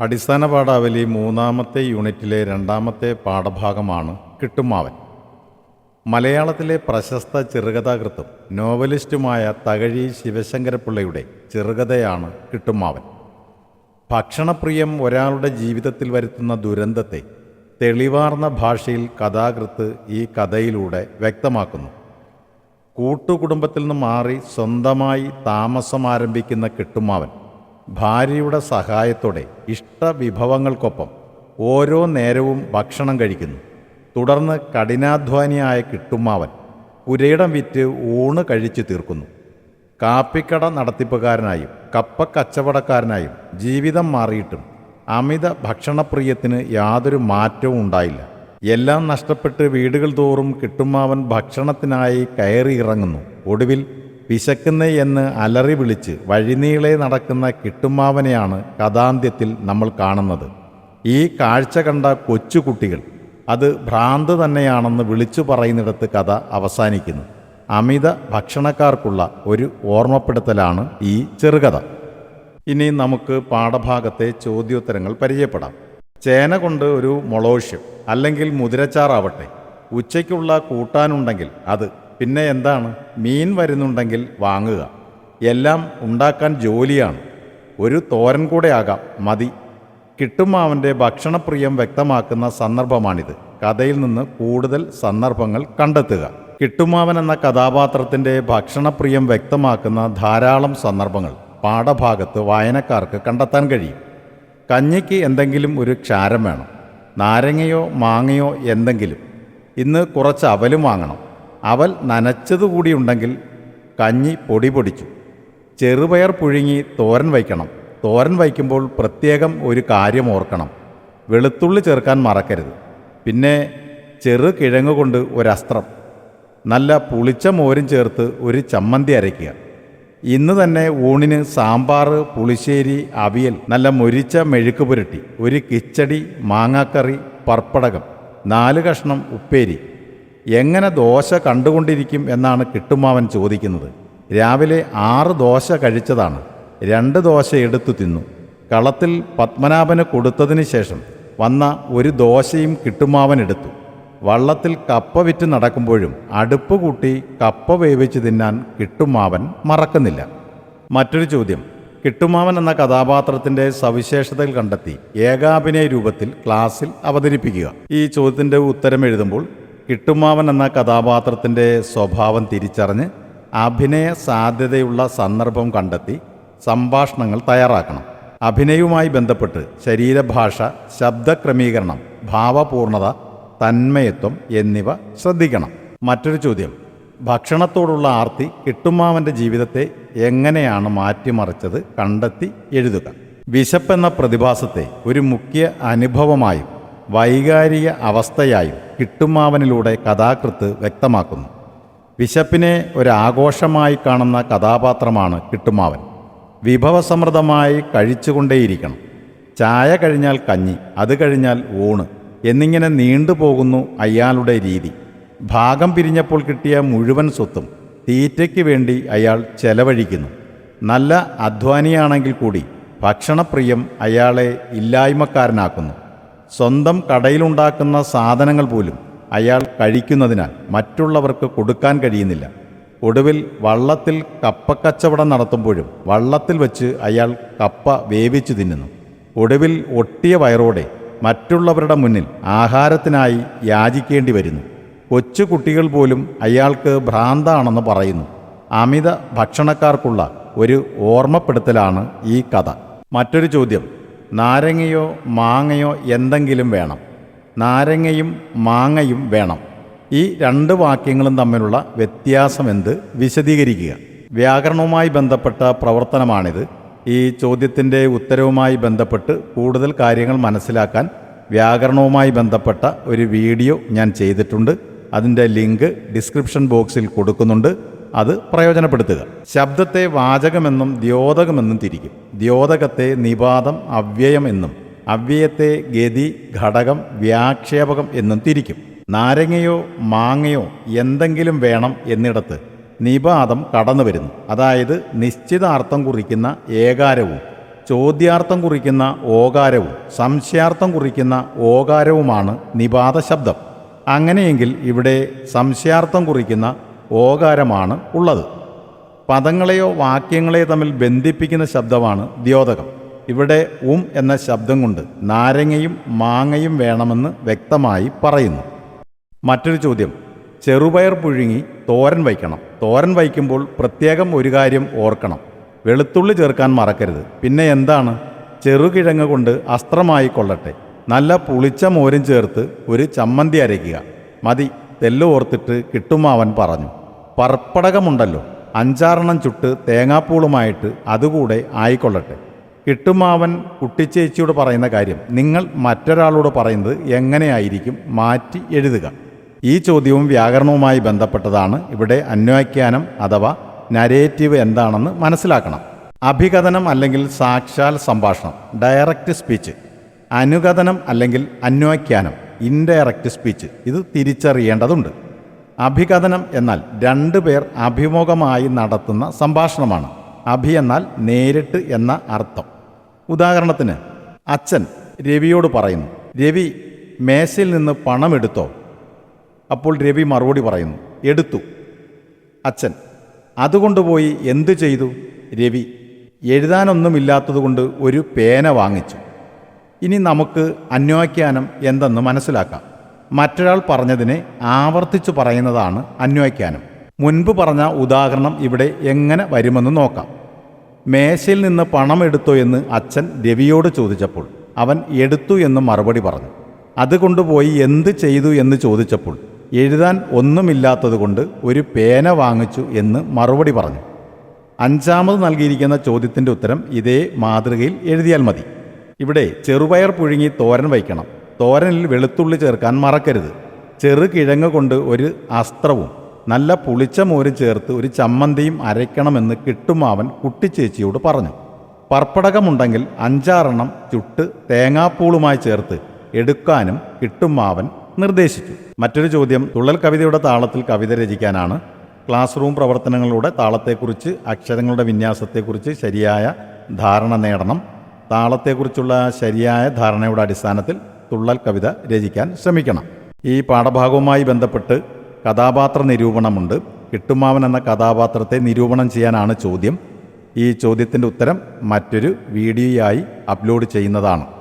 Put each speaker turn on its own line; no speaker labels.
അടിസ്ഥാന പാഠാവലി മൂന്നാമത്തെ യൂണിറ്റിലെ രണ്ടാമത്തെ പാഠഭാഗമാണ് കിട്ടുമാവൻ. മലയാളത്തിലെ പ്രശസ്ത ചെറുകഥാകൃത്തും നോവലിസ്റ്റുമായ തകഴി ശിവശങ്കരപ്പിള്ളയുടെ ചെറുകഥയാണ് കിട്ടുമാവൻ. ഭക്ഷണപ്രിയം ഒരാളുടെ ജീവിതത്തിൽ വരുത്തുന്ന ദുരന്തത്തെ തെളിവാർന്ന ഭാഷയിൽ കഥാകൃത്ത് ഈ കഥയിലൂടെ വ്യക്തമാക്കുന്നു. കൂട്ടുകുടുംബത്തിൽ നിന്ന് മാറി സ്വന്തമായി താമസം ആരംഭിക്കുന്ന കിട്ടുമാവൻ ഭാര്യയുടെ സഹായത്തോടെ ഇഷ്ടവിഭവങ്ങൾക്കൊപ്പം ഓരോ നേരവും ഭക്ഷണം കഴിക്കുന്നു. തുടർന്ന് കഠിനാധ്വാനിയായ കിട്ടുമാവൻ പുരയിടം വിറ്റ് ഊണ് കഴിച്ചു തീർക്കുന്നു. കാപ്പിക്കട നടത്തിപ്പുകാരനായും കപ്പ കച്ചവടക്കാരനായും ജീവിതം മാറിയിട്ടും അമിത ഭക്ഷണപ്രിയത്തിന് യാതൊരു മാറ്റവും ഉണ്ടായില്ല. എല്ലാം നഷ്ടപ്പെട്ട് വീടുകൾ തോറും കിട്ടുമാവൻ ഭക്ഷണത്തിനായി കയറി ഇറങ്ങുന്നു ഒടുവിൽ വിശക്കുന്നേ എന്ന് അലറി വിളിച്ച് വഴിനീളെ നടക്കുന്ന കിട്ടുമാവനെയാണ് കഥാന്ത്യത്തിൽ നമ്മൾ കാണുന്നത്. ഈ കാഴ്ച കണ്ട കൊച്ചുകുട്ടികൾ അത് ഭ്രാന്ത് തന്നെയാണെന്ന് വിളിച്ചു പറയുന്നിടത്ത് കഥ അവസാനിക്കുന്നു. അമിത ഭക്ഷണക്കാർക്കുള്ള ഒരു ഓർമ്മപ്പെടുത്തലാണ് ഈ ചെറുകഥ. ഇനി നമുക്ക് പാഠഭാഗത്തെ ചോദ്യോത്തരങ്ങൾ പരിചയപ്പെടാം. ചേന കൊണ്ട് ഒരു മൊളോഷ്യം അല്ലെങ്കിൽ മുതിരച്ചാറാവട്ടെ. ഉച്ചയ്ക്കുള്ള കൂട്ടാനുണ്ടെങ്കിൽ അത് പിന്നെ എന്താണ്? മീൻ വരുന്നുണ്ടെങ്കിൽ വാങ്ങുക. എല്ലാം ഉണ്ടാക്കാൻ ജോലിയാണ്. ഒരു തോരൻ കൂടെ ആകാം. മതി. കിട്ടുമാവന്റെ ഭക്ഷണപ്രിയം വ്യക്തമാക്കുന്ന സന്ദർഭമാണിത്. കഥയിൽ നിന്ന് കൂടുതൽ സന്ദർഭങ്ങൾ കണ്ടെത്തുക. കിട്ടുമാവൻ എന്ന കഥാപാത്രത്തിന്റെ ഭക്ഷണപ്രിയം വ്യക്തമാക്കുന്ന ധാരാളം സന്ദർഭങ്ങൾ പാഠഭാഗത്ത് വായനക്കാർക്ക് കണ്ടെത്താൻ കഴിയും. കഞ്ഞിക്ക് എന്തെങ്കിലും ഒരു ക്ഷാരം വേണം. നാരങ്ങയോ മാങ്ങയോ എന്തെങ്കിലും. ഇന്ന് കുറച്ച് അവലും വാങ്ങണം. അവൽ നനച്ചതുകൂടിയുണ്ടെങ്കിൽ കഞ്ഞി പൊടി പൊടിച്ചു. ചെറുപയർ പുഴുങ്ങി തോരൻ വയ്ക്കണം. തോരൻ വയ്ക്കുമ്പോൾ പ്രത്യേകം ഒരു കാര്യം ഓർക്കണം. വെളുത്തുള്ളി ചേർക്കാൻ മറക്കരുത്. പിന്നെ ചെറു കിഴങ്ങ് കൊണ്ട് ഒരസ്ത്രം. നല്ല പുളിച്ച മോരും ചേർത്ത് ഒരു ചമ്മന്തി അരയ്ക്കുക. ഇന്ന് തന്നെ ഊണിന് സാമ്പാർ പുളിശ്ശേരി അവിയൽ നല്ല മൊരിച്ച മെഴുക്ക് പുരട്ടി ഒരു കിച്ചടി മാങ്ങാക്കറി പർപ്പടകം നാല് കഷ്ണം ഉപ്പേരി. എങ്ങനെ ദോശ കണ്ടുകൊണ്ടിരിക്കും എന്നാണ് കിട്ടുമാവൻ ചോദിക്കുന്നത്. രാവിലെ ആറ് ദോശ കഴിച്ചതാണ്. രണ്ട് ദോശ എടുത്തു തിന്നു. കളത്തിൽ പത്മനാഭന് കൊടുത്തതിന് ശേഷം വന്ന ഒരു ദോശയും കിട്ടുമാവൻ എടുത്തു. വള്ളത്തിൽ കപ്പ വിറ്റ് നടക്കുമ്പോഴും അടുപ്പ് കൂട്ടി കപ്പ വേവിച്ച് തിന്നാൻ കിട്ടുമാവൻ മറക്കുന്നില്ല. മറ്റൊരു ചോദ്യം. കിട്ടുമാവൻ എന്ന കഥാപാത്രത്തിന്റെ സവിശേഷതകൾ കണ്ടെത്തി ഏകാഭിനയ രൂപത്തിൽ ക്ലാസ്സിൽ അവതരിപ്പിക്കുക. ഈ ചോദ്യത്തിന്റെ ഉത്തരം എഴുതുമ്പോൾ കിട്ടുമാവൻ എന്ന കഥാപാത്രത്തിന്റെ സ്വഭാവം തിരിച്ചറിഞ്ഞ് അഭിനയ സാധ്യതയുള്ള സന്ദർഭം കണ്ടെത്തി സംഭാഷണങ്ങൾ തയ്യാറാക്കണം. അഭിനയവുമായി ബന്ധപ്പെട്ട് ശരീരഭാഷ ശബ്ദക്രമീകരണം ഭാവപൂർണത തന്മയത്വം എന്നിവ ശ്രദ്ധിക്കണം. മറ്റൊരു ചോദ്യം. ഭക്ഷണത്തോടുള്ള ആർത്തി കിട്ടുമാവന്റെ ജീവിതത്തെ എങ്ങനെയാണ് മാറ്റിമറിച്ചത് കണ്ടെത്തി എഴുതുക. വിശപ്പെന്ന പ്രതിഭാസത്തെ ഒരു മുഖ്യ അനുഭവമായും വൈകാരിക അവസ്ഥയായും കിട്ടുമാവനിലൂടെ കഥാകൃത്ത് വ്യക്തമാക്കുന്നു. വിശപ്പിനെ ഒരാഘോഷമായി കാണുന്ന കഥാപാത്രമാണ് കിട്ടുമാവൻ. വിഭവസമൃദ്ധമായി കഴിച്ചുകൊണ്ടേയിരിക്കണം. ചായ കഴിഞ്ഞാൽ കഞ്ഞി അത് കഴിഞ്ഞാൽ ഊണ് എന്നിങ്ങനെ നീണ്ടുപോകുന്നു അയാളുടെ രീതി. ഭാഗം പിരിഞ്ഞപ്പോൾ കിട്ടിയ മുഴുവൻ സ്വത്തും തീറ്റയ്ക്ക് വേണ്ടി അയാൾ ചെലവഴിക്കുന്നു. നല്ല അധ്വാനിയാണെങ്കിൽ കൂടി ഭക്ഷണപ്രിയം അയാളെ ഇല്ലായ്മക്കാരനാക്കുന്നു. സ്വന്തം കടയിലുണ്ടാക്കുന്ന സാധനങ്ങൾ പോലും അയാൾ കഴിക്കുന്നതിനാൽ മറ്റുള്ളവർക്ക് കൊടുക്കാൻ കഴിയുന്നില്ല. ഒടുവിൽ വള്ളത്തിൽ കപ്പക്കച്ചവടം നടത്തുമ്പോഴും വള്ളത്തിൽ വെച്ച് അയാൾ കപ്പ വേവിച്ചു തിന്നുന്നു. ഒടുവിൽ ഒട്ടിയ വയറോടെ മറ്റുള്ളവരുടെ മുന്നിൽ ആഹാരത്തിനായി യാചിക്കേണ്ടി വരുന്നു. കൊച്ചു കുട്ടികൾ പോലും അയാൾക്ക് ഭ്രാന്താണെന്ന് പറയുന്നു. അമിത ഭക്ഷണക്കാർക്കുള്ള ഒരു ഓർമ്മപ്പെടുത്തലാണ് ഈ കഥ. മറ്റൊരു ചോദ്യം. നാരങ്ങയോ മാങ്ങയോ എന്തെങ്കിലും വേണം. നാരങ്ങയും മാങ്ങയും വേണം. ഈ രണ്ട് വാക്യങ്ങളും തമ്മിലുള്ള വ്യത്യാസം എന്ത്? വിശദീകരിക്കുക. വ്യാകരണവുമായി ബന്ധപ്പെട്ട പ്രവർത്തനമാണിത്. ഈ ചോദ്യത്തിന്റെ ഉത്തരവുമായി ബന്ധപ്പെട്ട് കൂടുതൽ കാര്യങ്ങൾ മനസ്സിലാക്കാൻ വ്യാകരണവുമായി ബന്ധപ്പെട്ട ഒരു വീഡിയോ ഞാൻ ചെയ്തിട്ടുണ്ട്. അതിന്റെ ലിങ്ക് ഡിസ്ക്രിപ്ഷൻ ബോക്സിൽ കൊടുക്കുന്നുണ്ട്. അത് പ്രയോജനപ്പെടുത്തുക. ശബ്ദത്തെ വാചകമെന്നും ദ്യോതകമെന്നും തിരിക്കും. ദ്യോതകത്തെ നിപാതം അവ്യയം എന്നും. അവ്യയത്തെ ഗതി ഘടകം വ്യാക്ഷേപകം എന്നും തിരിക്കും. നാരങ്ങയോ മാങ്ങയോ എന്തെങ്കിലും വേണം എന്നിടത്ത് നിപാതം കടന്നു വരുന്നു. അതായത് നിശ്ചിതാർത്ഥം കുറിക്കുന്ന ഏകാരവും ചോദ്യാർത്ഥം കുറിക്കുന്ന ഓകാരവും സംശയാർത്ഥം കുറിക്കുന്ന ഓകാരവുമാണ് നിപാത ശബ്ദം അങ്ങനെയെങ്കിൽ ഇവിടെ സംശയാർത്ഥം കുറിക്കുന്ന ഓകാരമാണ് ഉള്ളത്. പദങ്ങളെയോ വാക്യങ്ങളെയോ തമ്മിൽ ബന്ധിപ്പിക്കുന്ന ശബ്ദമാണ് ദ്യോതകം. ഇവിടെ ഉം എന്ന ശബ്ദം കൊണ്ട് നാരങ്ങയും മാങ്ങയും വേണമെന്ന് വ്യക്തമായി പറയുന്നു. മറ്റൊരു ചോദ്യം. ചെറുപയർ പുഴുങ്ങി തോരൻ വയ്ക്കണം. തോരൻ വയ്ക്കുമ്പോൾ പ്രത്യേകം ഒരു കാര്യം ഓർക്കണം. വെളുത്തുള്ളി ചേർക്കാൻ മറക്കരുത്. പിന്നെ എന്താണ്? ചെറുകിഴങ്ങ് കൊണ്ട് അസ്ത്രമായി കൊള്ളട്ടെ. നല്ല പുളിച്ച മോരും ചേർത്ത് ഒരു ചമ്മന്തി അരയ്ക്കുക. മതി. തെല്ലു ഓർത്തിട്ട് കിട്ടുമാവൻ പറഞ്ഞു. പർപ്പടകമുണ്ടല്ലോ. അഞ്ചാറെണ്ണം ചുട്ട് തേങ്ങാപ്പൂളുമായിട്ട് അതുകൂടെ ആയിക്കൊള്ളട്ടെ. കിട്ടുമാവൻ കുട്ടിച്ചേച്ചിയോട് പറയുന്ന കാര്യം നിങ്ങൾ മറ്റൊരാളോട് പറയുന്നത് എങ്ങനെയായിരിക്കും മാറ്റി എഴുതുക. ഈ ചോദ്യവും വ്യാകരണവുമായി ബന്ധപ്പെട്ടതാണ് ഇവിടെ അന്വാഖ്യാനം അഥവാ നരേറ്റീവ് എന്താണെന്ന് മനസ്സിലാക്കണം. അഭികഥനം അല്ലെങ്കിൽ സാക്ഷാൽ സംഭാഷണം ഡയറക്റ്റ് സ്പീച്ച്. അനുകഥനം അല്ലെങ്കിൽ അന്വാഖ്യാനം ഇൻഡയറക്റ്റ് സ്പീച്ച് ഇത് തിരിച്ചറിയേണ്ടതുണ്ട്. അഭികഥനം എന്നാൽ രണ്ടു പേർ അഭിമുഖമായി നടത്തുന്ന സംഭാഷണമാണ്. അഭി എന്നാൽ നേരിട്ട് എന്ന അർത്ഥം. ഉദാഹരണത്തിന് അച്ഛൻ രവിയോട് പറയുന്നു രവി മേശയിൽ നിന്ന് പണം എടുത്തോ? അപ്പോൾ രവി മറുപടി പറയുന്നു എടുത്തു. അച്ഛൻ അതുകൊണ്ടുപോയി എന്തു ചെയ്തു? രവി എഴുതാനൊന്നുമില്ലാത്തതുകൊണ്ട് ഒരു പേന വാങ്ങിച്ചു. ഇനി നമുക്ക് അന്വയ്ക്കാനം എന്തെന്ന് മനസ്സിലാക്കാം. മറ്റൊരാൾ പറഞ്ഞതിനെ ആവർത്തിച്ചു പറയുന്നതാണ് അന്വയ്ക്കാനം. മുൻപ് പറഞ്ഞ ഉദാഹരണം ഇവിടെ എങ്ങനെ വരുമെന്ന് നോക്കാം. മേശയിൽ നിന്ന് പണം എടുത്തു എന്ന് അച്ഛൻ രവിയോട് ചോദിച്ചപ്പോൾ അവൻ എടുത്തു എന്ന് മറുപടി പറഞ്ഞു. അതുകൊണ്ടുപോയി എന്ത് ചെയ്തു എന്ന് ചോദിച്ചപ്പോൾ എഴുതാൻ ഒന്നുമില്ലാത്തതുകൊണ്ട് ഒരു പേന വാങ്ങിച്ചു എന്ന് മറുപടി പറഞ്ഞു. അഞ്ചാമത് നൽകിയിരിക്കുന്ന ചോദ്യത്തിന്റെ ഉത്തരം ഇതേ മാതൃകയിൽ എഴുതിയാൽ മതി. ഇവിടെ ചെറുപയർ പുഴുങ്ങി തോരൻ വയ്ക്കണം. തോരനിൽ വെളുത്തുള്ളി ചേർക്കാൻ മറക്കരുത്. ചെറു കിഴങ്ങ് കൊണ്ട് ഒരു അസ്ത്രവും നല്ല പുളിച്ച മോരും ചേർത്ത് ഒരു ചമ്മന്തിയും അരയ്ക്കണമെന്ന് കിട്ടുമാവൻ കുട്ടിച്ചേച്ചിയോട് പറഞ്ഞു. പർപ്പടകമുണ്ടെങ്കിൽ അഞ്ചാറെണ്ണം ചുട്ട് തേങ്ങാപ്പൂളുമായി ചേർത്ത് എടുക്കാനും കിട്ടുമാവൻ നിർദ്ദേശിച്ചു. മറ്റൊരു ചോദ്യം തുള്ളൽ കവിതയുടെ താളത്തിൽ കവിത രചിക്കാനാണ്. ക്ലാസ് റൂം പ്രവർത്തനങ്ങളുടെ താളത്തെക്കുറിച്ച് അക്ഷരങ്ങളുടെ വിന്യാസത്തെക്കുറിച്ച് ശരിയായ ധാരണ നേടണം. താളത്തെക്കുറിച്ചുള്ള ശരിയായ ധാരണയുടെ അടിസ്ഥാനത്തിൽ തുള്ളൽ കവിത രചിക്കാൻ ശ്രമിക്കണം. ഈ പാഠഭാഗവുമായി ബന്ധപ്പെട്ട് കഥാപാത്ര നിരൂപണമുണ്ട്. കിട്ടുമാവൻ എന്ന കഥാപാത്രത്തെ നിരൂപണം ചെയ്യാനാണ് ചോദ്യം. ഈ ചോദ്യത്തിന്റെ ഉത്തരം മറ്റൊരു വീഡിയോയായി അപ്ലോഡ് ചെയ്യുന്നതാണ്.